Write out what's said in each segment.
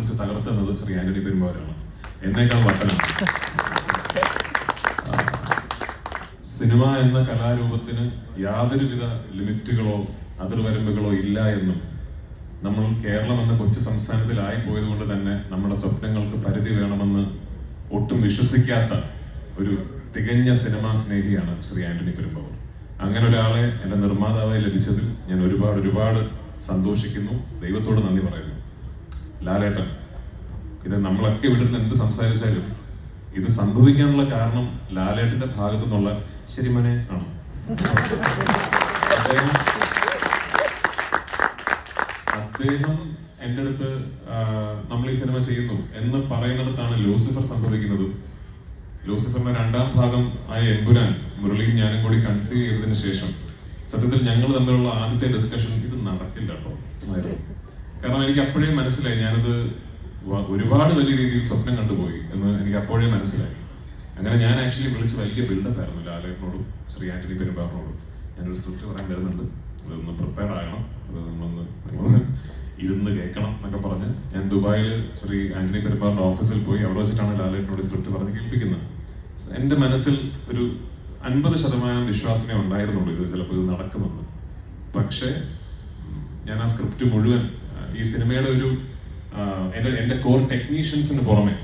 വിളിച്ച് തകർത്തുന്നത് ശ്രീ ആന്റണി പെരുമ്പാവരാണ്. എന്നേക്കാൾ വട്ടനാണ്. സിനിമ എന്ന കലാരൂപത്തിന് യാതൊരുവിധ ലിമിറ്റുകളോ അതിർവരമ്പുകളോ ഇല്ല എന്നും നമ്മൾ കേരളം എന്ന കൊച്ചു സംസ്ഥാനത്തിലായി പോയത് കൊണ്ട് തന്നെ നമ്മുടെ സ്വപ്നങ്ങൾക്ക് പരിധി വേണമെന്ന് ഒട്ടും വിശ്വസിക്കാത്ത ഒരു തികഞ്ഞ സിനിമാ സ്നേഹിയാണ് ശ്രീ ആന്റണി പെരുമ്പാവൂർ. അങ്ങനെ ഒരാളെ എന്റെ നിർമ്മാതാവായി ലഭിച്ചതിൽ ഞാൻ ഒരുപാട് ഒരുപാട് സന്തോഷിക്കുന്നു. ദൈവത്തോട് നന്ദി പറയുന്നു. ലാലേട്ടൻ ഇത് നമ്മളൊക്കെ ഇവിടെ നിന്ന് എന്ത് സംസാരിച്ചാലും ഇത് സംഭവിക്കാനുള്ള കാരണം ലാലേട്ടന്റെ ഭാഗത്തു നിന്നുള്ള ശരിമനെ ആണ് അദ്ദേഹം എന്റെ അടുത്ത് നമ്മൾ ഈ സിനിമ ചെയ്യുന്നു എന്ന് പറയുന്നിടത്താണ് ലൂസിഫർ സംഭവിക്കുന്നത് ലൂസിഫറിന്റെ രണ്ടാം ഭാഗം ആയ എമ്പുരാൻ മുരളിയും ഞാനും കൂടി കൺസീവ് ചെയ്തതിനു ശേഷം സത്യത്തിൽ ഞങ്ങൾ തമ്മിലുള്ള ആദ്യത്തെ ഡിസ്കഷൻ ഇത് നടക്കില്ല കേട്ടോ. കാരണം എനിക്ക് അപ്പോഴേ മനസ്സിലായി. ഞാനത് ഒരുപാട് വലിയ രീതിയിൽ സ്വപ്നം കണ്ടുപോയി എന്ന് എനിക്ക് അപ്പോഴേ മനസ്സിലായി. അങ്ങനെ ഞാൻ ആക്ച്വലി വിളിച്ച് വലിയ ബിൽഡപ്പ് ആയിരുന്നു. ലാലേട്ടനോടും ശ്രീ ആന്റണി പെരുമ്പാറിനോടും ഞാനൊരു സ്ക്രിപ്റ്റ് പറയാൻ വരുന്നുണ്ട്. അതൊന്ന് പ്രിപ്പയർ ആകണം. അത് നമ്മളൊന്ന് ഇരുന്ന് കേൾക്കണം എന്നൊക്കെ പറഞ്ഞ് ഞാൻ ദുബായിൽ ശ്രീ ആന്റണി പെരുമ്പാറിന്റെ ഓഫീസിൽ പോയി. അവിടെ വെച്ചിട്ടാണ് ലാലേട്ടനോട് സ്ക്രിപ്റ്റ് പറഞ്ഞ് കേൾപ്പിക്കുന്നത്. എന്റെ മനസ്സിൽ ഒരു അൻപത് ശതമാനം വിശ്വാസമേ ഉണ്ടായിരുന്നുള്ളൂ ഇത് ചിലപ്പോൾ ഇത് നടക്കുമെന്ന്. പക്ഷേ ഞാൻ ആ സ്ക്രിപ്റ്റ് മുഴുവൻ ഈ സിനിമയുടെ ഒരു എന്റെ എന്റെ കോർ ടെക്നീഷ്യൻസിന് പുറമെ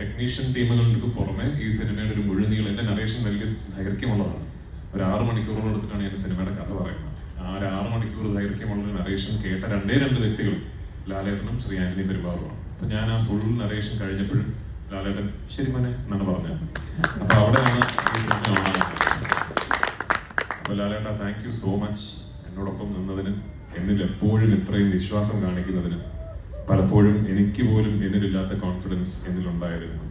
ടെക്നീഷ്യൻ ടീമുകൾക്ക് പുറമെ ഈ സിനിമയുടെ ഒരു മുഴുനീളം എന്റെ നറേഷൻ വലിയ ദൈർഘ്യമുള്ളതാണ്. ഒരു ആറ് മണിക്കൂറോളം എടുത്തിട്ടാണ് ഞാൻ സിനിമയുടെ കഥ പറയുന്നത്. ആ ഒരു ആറ് മണിക്കൂർ ദൈർഘ്യമുള്ള നറേഷൻ കേട്ട രണ്ടേ രണ്ട് വ്യക്തികൾ ലാലേട്ടനും ശ്രീ ആന്റണി തിരുവാറുമാണ് അപ്പൊ ഞാൻ ആ ഫുൾ നറേഷൻ കഴിഞ്ഞപ്പോഴും ലാലേട്ടൻ ശരി മനെ എന്നാണ് പറഞ്ഞത്. അപ്പൊ അവിടെയാണ് ഈ സിനിമ ഉണ്ടാകുന്നത് അപ്പൊ ലാലേട്ട താങ്ക് യു സോ മച്ച് എന്നോടൊപ്പം നിന്നതിന് എന്നിൽ എപ്പോഴും ഇത്രയും വിശ്വാസം കാണിക്കുന്നതിന് പലപ്പോഴും എനിക്ക് പോലും എന്നിലില്ലാത്ത കോൺഫിഡൻസ് എന്നിലുണ്ടായിരുന്നു.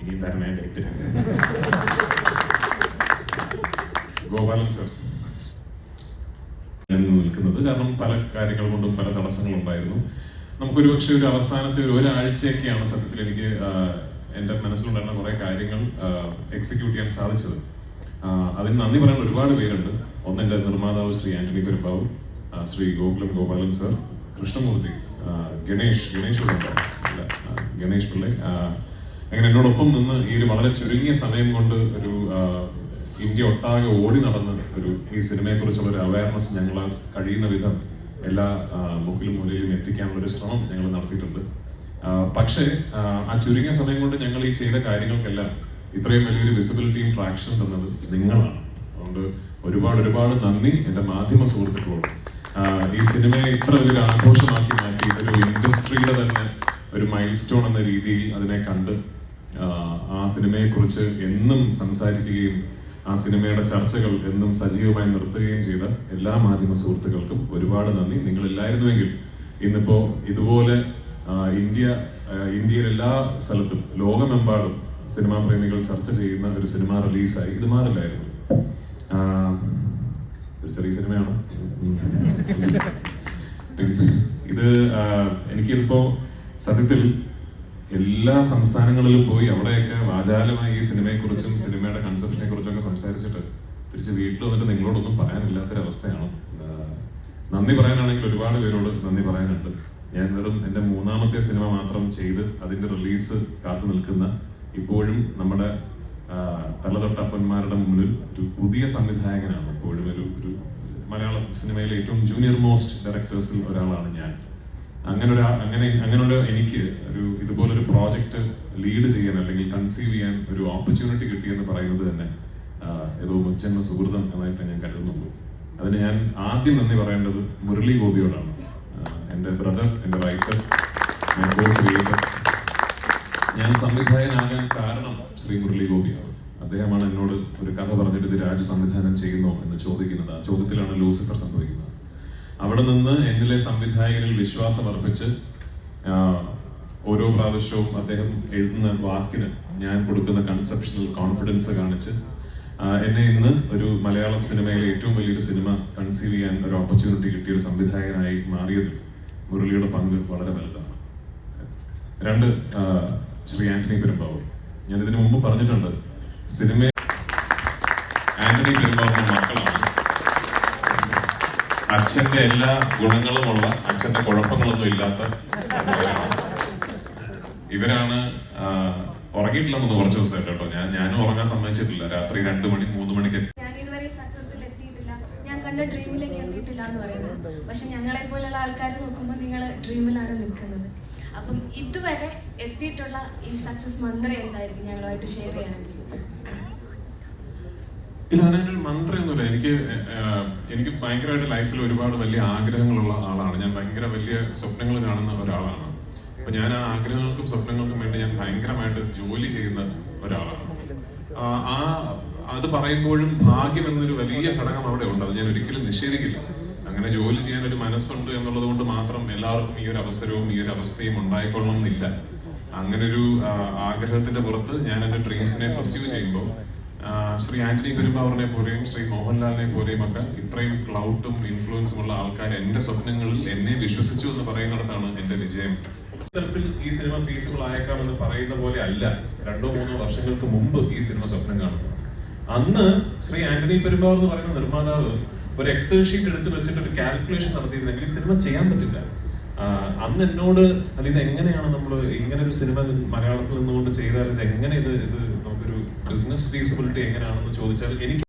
ഇനി തരണേ ഡേറ്റ് ഗോപാലൻ സർ നിൽക്കുന്നത് കാരണം പല കാര്യങ്ങൾ കൊണ്ടും പല തടസ്സങ്ങളും ഉണ്ടായിരുന്നു. നമുക്കൊരു പക്ഷെ ഒരു അവസാനത്തെ ഒരു ഒരാഴ്ചയൊക്കെയാണ് സത്യത്തിൽ എനിക്ക് എന്റെ മനസ്സിലുണ്ടായിരുന്ന കുറെ കാര്യങ്ങൾ എക്സിക്യൂട്ട് ചെയ്യാൻ സാധിച്ചത്. അതിന് നന്ദി പറയാൻ ഒരുപാട് പേരുണ്ട്. ഒന്ന് എന്റെ നിർമ്മാതാവ് ശ്രീ ആന്റണി പെരുമ്പാവു ആ, ശ്രീ ഗോകുലം ഗോപാലൻ സർ കൃഷ്ണമൂർത്തി ഗണേഷ് ഗണേഷ് ആ, ഗണേഷ് പിള്ളെ അങ്ങനെ എന്നോടൊപ്പം നിന്ന് ഈ ഒരു വളരെ ചുരുങ്ങിയ സമയം കൊണ്ട് ഒരു ഇന്ത്യ ഒട്ടാകെ ഓടി നടന്ന് ഒരു ഈ സിനിമയെക്കുറിച്ചുള്ള ഒരു അവയർനെസ് ഞങ്ങൾ കഴിയുന്ന വിധം എല്ലാ മുക്കിലും മൂലയിലും എത്തിക്കാനുള്ള ഒരു ശ്രമം ഞങ്ങൾ നടത്തിയിട്ടുണ്ട്. പക്ഷേ ആ, ചുരുങ്ങിയ സമയം കൊണ്ട് ഞങ്ങൾ ഈ ചെയ്ത കാര്യങ്ങൾക്കെല്ലാം ഇത്രയും വലിയൊരു വിസിബിലിറ്റിയും ട്രാക്ഷനും തന്നത് നിങ്ങളാണ്. അതുകൊണ്ട് ഒരുപാട് ഒരുപാട് നന്ദി എന്റെ മാധ്യമ സുഹൃത്തുക്കളോട്. ഈ സിനിമയെ ഇത്ര വലിയൊരു ആഘോഷമാക്കി മാറ്റി ഇതൊരു ഇൻഡസ്ട്രിയുടെ തന്നെ ഒരു മൈൽ സ്റ്റോൺ എന്ന രീതിയിൽ അതിനെ കണ്ട് ആ, സിനിമയെക്കുറിച്ച് സിനിമയെ കുറിച്ച് എന്നും സംസാരിക്കുകയും ആ സിനിമയുടെ ചർച്ചകൾ എന്നും സജീവമായി നിർത്തുകയും ചെയ്ത എല്ലാ മാധ്യമ സുഹൃത്തുക്കൾക്കും ഒരുപാട് നന്ദി. നിങ്ങൾ ഇല്ലായിരുന്നുവെങ്കിൽ ഇന്നിപ്പോ ഇതുപോലെ ഇന്ത്യ ഇന്ത്യയിലെ എല്ലാ സ്ഥലത്തും ലോകമെമ്പാടും സിനിമാ പ്രേമികൾ ചർച്ച ചെയ്യുന്ന ഒരു സിനിമ റിലീസായി. ഇത് മാറില്ലായിരുന്നു. ഒരു ചെറിയ സിനിമയാണ് ഇത് ആ, എനിക്കിതിപ്പോ സത്യത്തിൽ എല്ലാ സംസ്ഥാനങ്ങളിലും പോയി അവിടെയൊക്കെ വാചാലമായി ഈ സിനിമയെക്കുറിച്ചും സിനിമയുടെ കൺസെപ്ഷനെ കുറിച്ചും ഒക്കെ സംസാരിച്ചിട്ട് തിരിച്ച് വീട്ടിൽ വന്നിട്ട് നിങ്ങളോടൊന്നും പറയാനില്ലാത്തൊരവസ്ഥയാണ്. നന്ദി പറയാനാണെങ്കിൽ ഒരുപാട് പേരോട് നന്ദി പറയാനുണ്ട്. ഞാൻ വെറും എന്റെ മൂന്നാമത്തെ സിനിമ മാത്രം ചെയ്ത് അതിന്റെ റിലീസ് കാത്തു നിൽക്കുന്ന ഇപ്പോഴും നമ്മുടെ തലതൊട്ടപ്പന്മാരുടെ മുന്നിൽ ഒരു പുതിയ സംവിധായകനാണ്. ഇപ്പോഴും ഒരു ഒരു മലയാള സിനിമയിലെ ഏറ്റവും ജൂനിയർ മോസ്റ്റ് ഡയറക്ടേഴ്സിൽ ഒരാളാണ് ഞാൻ. അങ്ങനെ ഒരു അങ്ങനെ അങ്ങനെയുള്ള എനിക്ക് ഒരു ഇതുപോലൊരു പ്രോജക്റ്റ് ലീഡ് ചെയ്യാൻ അല്ലെങ്കിൽ കൺസീവ് ചെയ്യാൻ ഒരു ഓപ്പർച്യൂണിറ്റി കിട്ടിയെന്ന് പറയുന്നത് തന്നെ ഏതോ മുജ്ജന്മ സുഹൃതം എന്നായിട്ട് ഞാൻ കരുതുന്നുള്ളൂ. അതിന് ഞാൻ ആദ്യം നന്ദി പറയേണ്ടത് മുരളി ഗോപിയോടാണ്. എന്റെ ബ്രദർ എന്റെ റൈറ്റർ ഞാൻ ഞാൻ സംവിധായകനാകാൻ കാരണം ശ്രീ മുരളി ഗോപിയാണ്. അദ്ദേഹമാണ് എന്നോട് ഒരു കഥ പറഞ്ഞിട്ട് ഇത് രാജു സംവിധാനം ചെയ്യുന്നോ എന്ന് ചോദിക്കുന്നത്. ആ ചോദ്യത്തിലാണ് ലൂസിഫർ സംഭവിക്കുന്നത്. അവിടെ നിന്ന് എന്നിലെ സംവിധായകനിൽ വിശ്വാസം അർപ്പിച്ച് ഓരോ പ്രാവശ്യവും അദ്ദേഹം എഴുതുന്ന വാക്കിന് ഞാൻ കൊടുക്കുന്ന കൺസെപ്ഷണൽ കോൺഫിഡൻസ് കാണിച്ച് എന്നെ ഇന്ന് ഒരു മലയാള സിനിമയിലെ ഏറ്റവും വലിയൊരു സിനിമ കൺസീവ് ചെയ്യാൻ ഒരു ഓപ്പർച്യൂണിറ്റി കിട്ടിയ ഒരു സംവിധായകനായി മാറിയതിൽ മുരളിയുടെ പങ്ക് വളരെ വലുതാണ്. രണ്ട് ശ്രീ ആന്റണി പെരുമ്പാവൂർ. ഞാൻ ഇതിനു മുമ്പ് പറഞ്ഞിട്ടുണ്ട് സിനിമ ആന്റണി പെരുമ്പാവൂർ മക്കളാണ്. അച്ഛന്റെ എല്ലാ ഗുണങ്ങളുമുള്ള അച്ഛന്റെ കുഴപ്പങ്ങളൊന്നും ഇല്ലാത്ത ഇവരാണ് ഉറങ്ങിയിട്ടില്ല ഉറങ്ങിയിട്ടില്ലെന്ന് കുറച്ച് ദിവസമായിട്ട് കേട്ടോ. ഞാൻ ഞാനും ഉറങ്ങാൻ സമ്മതിച്ചിട്ടില്ല. രാത്രി രണ്ടു മണി മൂന്ന് മണിക്ക്. ഡ്രീമിലേക്ക് എത്തിയിട്ടില്ല. എന്ന് പറയുന്നത്. പക്ഷെ ഞങ്ങളെ പോലെയുള്ള നോക്കുമ്പോൾ നിങ്ങൾ നിൽക്കുന്നത്. അപ്പം ഇതുവരെ എത്തിയിട്ടുള്ള ഈ സക്സസ് മന്ത്രം എന്തായിരിക്കും? ഞങ്ങളുമായിട്ട് ഷെയർ ചെയ്യാനായിട്ട്. ഇല്ല അതിനൊരു മന്ത്രമൊന്നുമില്ല എനിക്ക് എനിക്ക് ഭയങ്കരമായിട്ട് ലൈഫിൽ ഒരുപാട് വലിയ ആഗ്രഹങ്ങളുള്ള ആളാണ്. ഞാൻ ഭയങ്കര വലിയ സ്വപ്നങ്ങൾ കാണുന്ന ഒരാളാണ്. അപ്പൊ ഞാൻ ആ ആഗ്രഹങ്ങൾക്കും സ്വപ്നങ്ങൾക്കും വേണ്ടി ഞാൻ ഭയങ്കരമായിട്ട് ജോലി ചെയ്യുന്ന ഒരാളാണ്. ആ അത് പറയുമ്പോഴും ഭാഗ്യം എന്നൊരു വലിയ ഘടകം അവിടെ ഉണ്ട്. അത് ഞാൻ ഒരിക്കലും നിഷേധിക്കില്ല. അങ്ങനെ ജോലി ചെയ്യാൻ ഒരു മനസ്സുണ്ട് എന്നുള്ളത് കൊണ്ട് മാത്രം എല്ലാവർക്കും ഈ ഒരു അവസരവും ഈ ഒരു അവസ്ഥയും ഉണ്ടായിക്കൊള്ളണം എന്നില്ല അങ്ങനൊരു ആഗ്രഹത്തിന്റെ പുറത്ത് ഞാൻ എന്റെ ഡ്രീംസിനെ പെർസ്യൂ ചെയ്യുമ്പോൾ ശ്രീ ആന്റണി പെരുമ്പാവറിനെ പോലെയും ശ്രീ മോഹൻലാലിനെ പോലെയും ഒക്കെ ഇത്രയും ക്ലൗട്ടും ഇൻഫ്ലുവൻസും ഉള്ള ആൾക്കാർ എന്റെ സ്വപ്നങ്ങളിൽ എന്നെ വിശ്വസിച്ചു എന്ന് പറയുന്നിടത്താണ് എന്റെ വിജയം. തരത്തിൽ ഈ സിനിമ ഫീസിബിൾ ആയേക്കാം എന്ന് പറയുന്ന പോലെ അല്ല. രണ്ടോ മൂന്നോ വർഷങ്ങൾക്ക് മുമ്പ് ഈ സിനിമ സ്വപ്നം കാണുന്നു അന്ന് ശ്രീ ആന്റണി പെരുമ്പാവർ എന്ന് പറയുന്ന നിർമ്മാതാവ് ഒരു എക്സൽ ഷീറ്റ് എടുത്ത് വെച്ചിട്ട് ഒരു കാൽക്കുലേഷൻ നടത്തിയിരുന്നെങ്കിൽ സിനിമ ചെയ്യാൻ പറ്റില്ല. അന്ന് എന്നോട് അല്ല ഇത് എങ്ങനെയാണ് നമ്മൾ ഇങ്ങനെ ഒരു സിനിമ മലയാളത്തിൽ നിന്നുകൊണ്ട് ചെയ്താൽ ഇത് എങ്ങനെ ഇത് ഇത് നമുക്കൊരു ബിസിനസ് ഫീസിബിലിറ്റി എങ്ങനെയാണെന്ന് ചോദിച്ചാൽ എനിക്ക്